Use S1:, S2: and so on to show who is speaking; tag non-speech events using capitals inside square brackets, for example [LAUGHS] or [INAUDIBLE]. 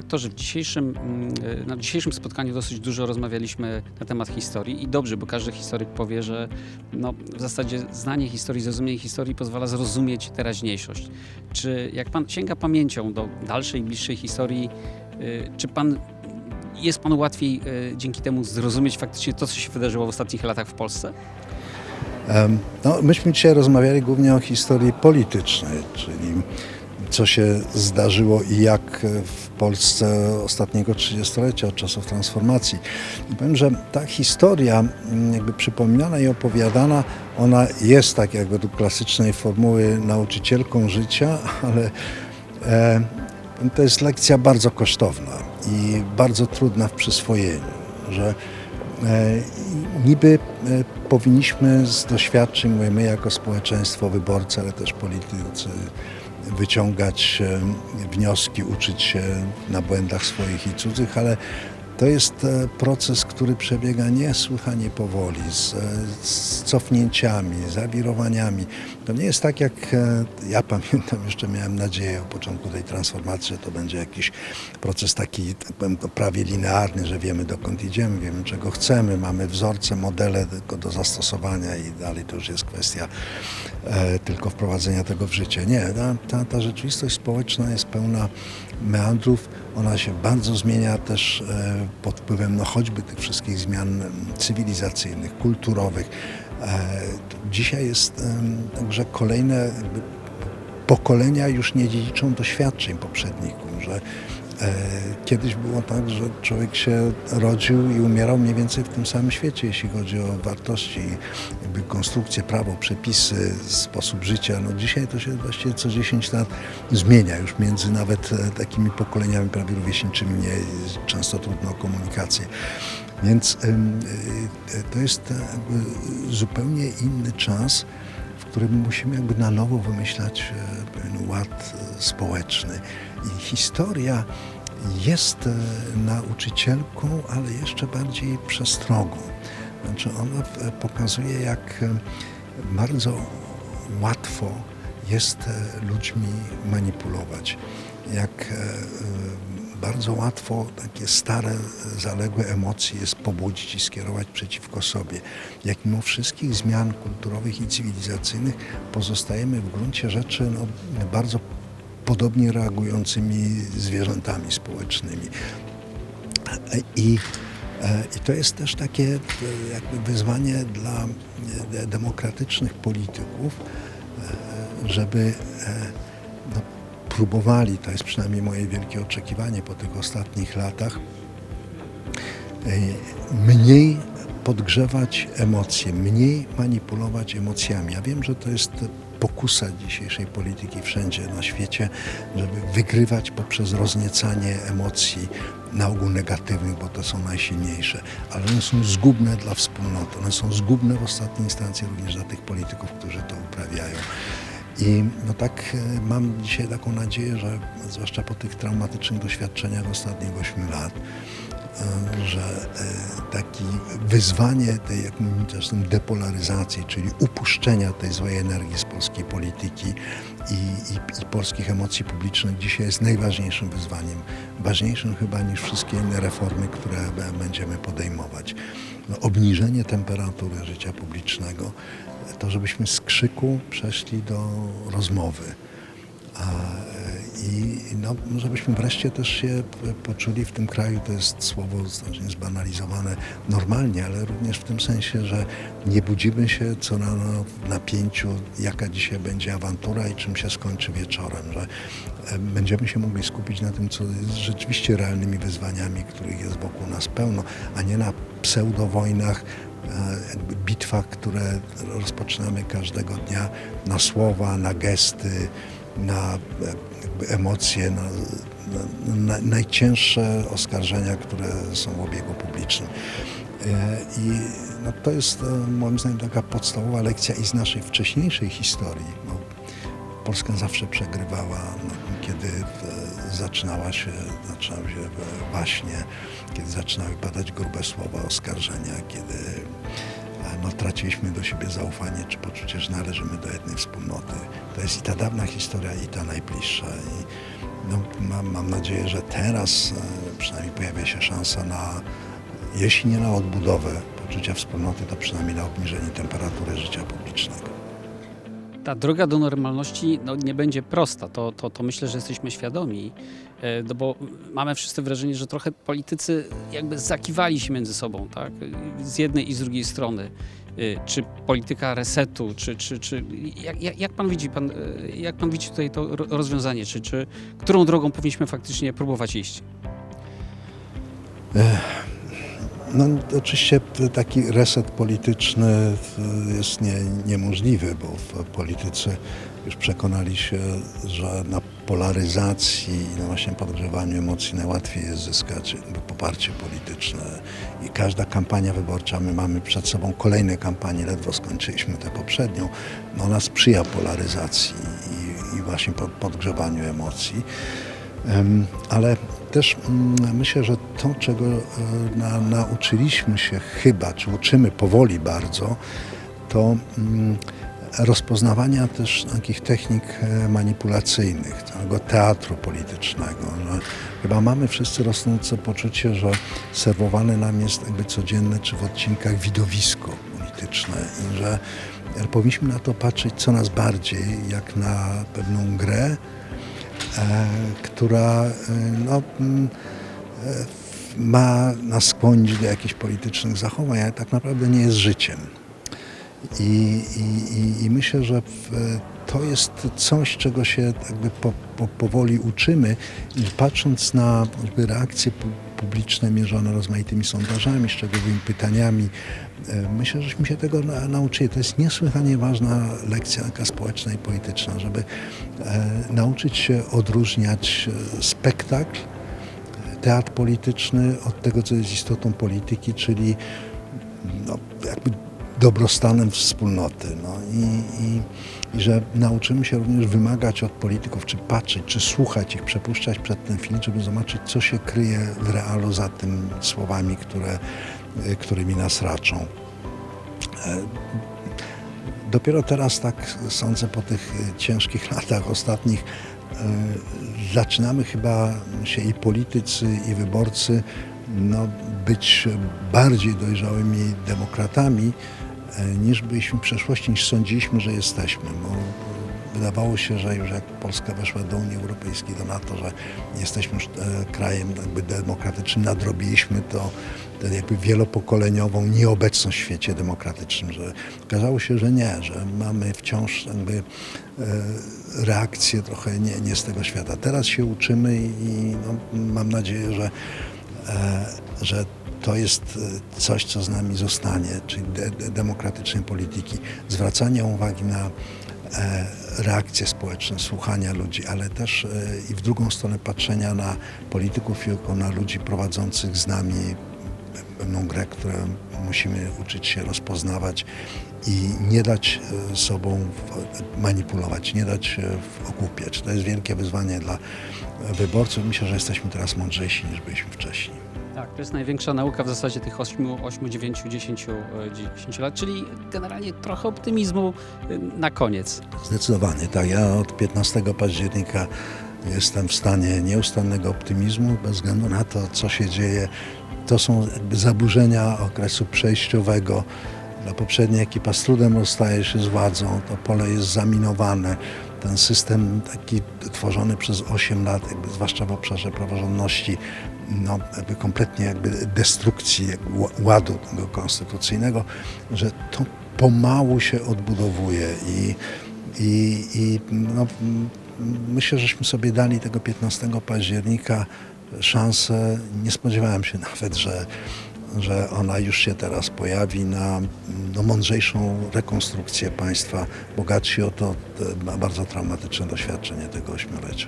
S1: redaktorze, w dzisiejszym, mm, na dzisiejszym spotkaniu dosyć dużo rozmawialiśmy na temat historii i dobrze, bo każdy historyk powie, że no, w zasadzie znanie historii, zrozumienie historii pozwala zrozumieć teraźniejszość. Czy jak pan sięga pamięcią do dalszej, bliższej historii, y, czy pan jest panu łatwiej y, dzięki temu zrozumieć faktycznie to, co się wydarzyło w ostatnich latach w Polsce?
S2: No, myśmy dzisiaj rozmawiali głównie o historii politycznej, czyli co się zdarzyło i jak w Polsce ostatniego trzydziestolecia, od czasów transformacji. I powiem, że ta historia mm, jakby przypominana i opowiadana, ona jest tak jak według klasycznej formuły nauczycielką życia, [LAUGHS] ale e, to jest lekcja bardzo kosztowna i bardzo trudna w przyswojeniu, że E, Niby e, powinniśmy z doświadczeń, mówię, my jako społeczeństwo, wyborcy, ale też politycy, wyciągać wnioski, uczyć się na błędach swoich i cudzych, ale to jest e, proces, który przebiega niesłychanie powoli, z, e, z cofnięciami, zawirowaniami. To nie jest tak, jak e, ja [LAUGHS] pamiętam, jeszcze miałem nadzieję o początku tej transformacji, że to będzie jakiś proces taki tak powiem, prawie linearny, że wiemy dokąd idziemy, wiemy czego chcemy, mamy wzorce, modele tylko do zastosowania i dalej to już jest kwestia e, tylko wprowadzenia tego w życie. Nie, ta, ta rzeczywistość społeczna jest pełna meandrów, ona się bardzo zmienia też e, pod wpływem no, choćby tych wszystkich zmian cywilizacyjnych, kulturowych. E, Dzisiaj jest także kolejne pokolenia już nie dziedziczą doświadczeń poprzedników, że kiedyś było tak, że człowiek się rodził i umierał mniej więcej w tym samym świecie, jeśli chodzi o wartości, jakby konstrukcję, prawo, przepisy, sposób życia. No dzisiaj to się właściwie co 10 lat zmienia już między nawet e, takimi pokoleniami prawie rówieśniczymi, nie, często trudno o komunikację. Więc e, to jest e, zupełnie inny czas, w którym musimy jakby na nowo wymyślać e, pewien ład e, społeczny. I historia jest e, nauczycielką, ale jeszcze bardziej przestrogą. Znaczy ona pokazuje, jak bardzo łatwo jest ludźmi manipulować. Jak bardzo łatwo takie stare, zaległe emocje jest pobudzić i skierować przeciwko sobie. Jak mimo wszystkich zmian kulturowych i cywilizacyjnych pozostajemy w gruncie rzeczy no, bardzo podobnie reagującymi zwierzętami społecznymi. I, I to jest też takie e, jakby wyzwanie dla e, demokratycznych polityków, e, żeby no, próbowali, to jest przynajmniej moje wielkie oczekiwanie po tych ostatnich latach, mniej podgrzewać emocje, mniej manipulować emocjami. Ja wiem, że to jest pokusa dzisiejszej polityki wszędzie na świecie, żeby wygrywać poprzez rozniecanie emocji na ogół negatywnych, bo to są najsilniejsze, ale one są zgubne dla wspólnoty, one są zgubne w ostatniej instancji również dla tych polityków, którzy to uprawiają. I no tak e, mam dzisiaj taką nadzieję, że zwłaszcza po tych traumatycznych doświadczeniach ostatnich 8 lat, że e, taki wyzwanie tej depolaryzacji, czyli upuszczenia tej złej energii z polskiej polityki i, i, i polskich emocji publicznych dzisiaj jest najważniejszym wyzwaniem. Ważniejszym chyba niż wszystkie inne reformy, które będziemy podejmować. No, obniżenie temperatury życia publicznego, to żebyśmy z krzyku przeszli do rozmowy. A, I no, żebyśmy wreszcie też się poczuli w tym kraju, to jest słowo znacznie zbanalizowane normalnie, ale również w tym sensie, że nie budzimy się co rano w napięciu, jaka dzisiaj będzie awantura i czym się skończy wieczorem, że e, będziemy się mogli skupić na tym, co jest rzeczywiście realnymi wyzwaniami, których jest wokół nas pełno, a nie na pseudowojnach, e, bitwach, które rozpoczynamy każdego dnia na słowa, na gesty, na emocje, na, na, na najcięższe oskarżenia, które są w obiegu publicznym. E, I no, to jest e, moim zdaniem taka podstawowa lekcja i z naszej wcześniejszej historii. Bo Polska zawsze przegrywała, no, kiedy e, zaczynała się, zaczynały się e, waśnie, kiedy zaczynały padać grube słowa, oskarżenia, kiedy no, traciliśmy do siebie zaufanie czy poczucie, że należymy do jednej wspólnoty. To jest i ta dawna historia, i ta najbliższa. I no, mam, mam nadzieję, że teraz e, przynajmniej pojawia się szansa na, jeśli nie na odbudowę poczucia wspólnoty, to przynajmniej na obniżenie temperatury życia publicznego.
S1: Ta droga do normalności no, nie będzie prosta. To, to, to myślę, że jesteśmy świadomi, e, no bo mamy wszyscy wrażenie, że trochę politycy jakby zakiwali się między sobą, tak? Z jednej i z drugiej strony. E, Czy polityka resetu, czy, czy, czy jak, jak, pan widzi, pan, e, jak pan widzi tutaj to ro- rozwiązanie, czy, czy którą drogą powinniśmy faktycznie próbować iść?
S2: No, oczywiście taki reset polityczny y, jest nie, niemożliwy, bo w polityce już przekonali się, że na polaryzacji i na właśnie podgrzewaniu emocji najłatwiej jest zyskać poparcie polityczne. I każda kampania wyborcza, my mamy przed sobą kolejne kampanie, ledwo skończyliśmy tę poprzednią, no ona sprzyja polaryzacji i, i właśnie pod, podgrzewaniu emocji. Ale też mm, myślę, że to, czego e, na, nauczyliśmy się chyba, czy uczymy powoli bardzo, to mm, rozpoznawania też takich technik e, manipulacyjnych, całego teatru politycznego. Chyba mamy wszyscy rosnące poczucie, że serwowane nam jest jakby codzienne, czy w odcinkach widowisko polityczne i że powinniśmy na to patrzeć coraz bardziej jak na pewną grę, e, która e, no, mm, e, ma nas skłonić do jakichś politycznych zachowań, ale tak naprawdę nie jest życiem. I, i, i, myślę, że to jest coś, czego się jakby po, po, powoli uczymy i patrząc na pu- publiczne mierzone rozmaitymi sondażami, szczegółowymi pytaniami, e, myślę, żeśmy się tego na, nauczyli. To jest niesłychanie ważna lekcja taka społeczna i polityczna, żeby e, nauczyć się odróżniać e, spektakl, teatr polityczny od tego, co jest istotą polityki, czyli no, jakby dobrostanem wspólnoty. No, i, i, I że nauczymy się również wymagać od polityków, czy patrzeć, czy słuchać ich, przepuszczać przed ten film, żeby zobaczyć, co się kryje w realu za tym słowami, które, y, którymi nas raczą. E, Dopiero teraz, tak sądzę, po tych y, ciężkich [LAUGHS] latach ostatnich, zaczynamy chyba się i politycy, i wyborcy no, być bardziej dojrzałymi demokratami, e, niż byliśmy w przeszłości, niż sądziliśmy, że jesteśmy. Bo wydawało się, że już jak Polska weszła do Unii Europejskiej, do NATO, że jesteśmy już e, krajem jakby demokratycznym, nadrobiliśmy to tę jakby wielopokoleniową nieobecność w świecie demokratycznym, że okazało się, że nie, że mamy wciąż jakby e, reakcje trochę nie, nie z tego świata. Teraz się uczymy i no, mam nadzieję, że e, że to jest e, coś, co z nami zostanie, czyli de, de, demokratycznej polityki, zwracania uwagi na e, reakcje społeczne, słuchania ludzi, ale też e, i w drugą stronę patrzenia na polityków jako na ludzi prowadzących z nami pewną grę, którą musimy uczyć się rozpoznawać i nie dać sobą manipulować, nie dać ogłupiać. To jest wielkie wyzwanie dla wyborców. Myślę, że jesteśmy teraz mądrzejsi niż byliśmy wcześniej.
S1: Tak, to jest największa nauka w zasadzie tych 8, 8 9, 10, e, 10 lat, czyli generalnie trochę optymizmu e, na koniec.
S2: Zdecydowanie tak. Ja od 15 października jestem w stanie nieustannego optymizmu bez względu na to, co się dzieje. To są zaburzenia okresu przejściowego. Ta poprzednia ekipa z trudem rozstaje się z władzą, to pole jest zaminowane. Ten system taki tworzony przez 8 lat, jakby zwłaszcza w obszarze praworządności, no, jakby kompletnie jakby destrukcji jakby ła- ładu tego konstytucyjnego, że to pomału się odbudowuje i, i, i no, myślę, żeśmy sobie dali tego 15 października szansę. Nie spodziewałem się [LAUGHS] nawet, że, że ona już się teraz pojawi na no, mądrzejszą rekonstrukcję państwa, bogatsi o to bardzo traumatyczne doświadczenie tego ośmiolecia.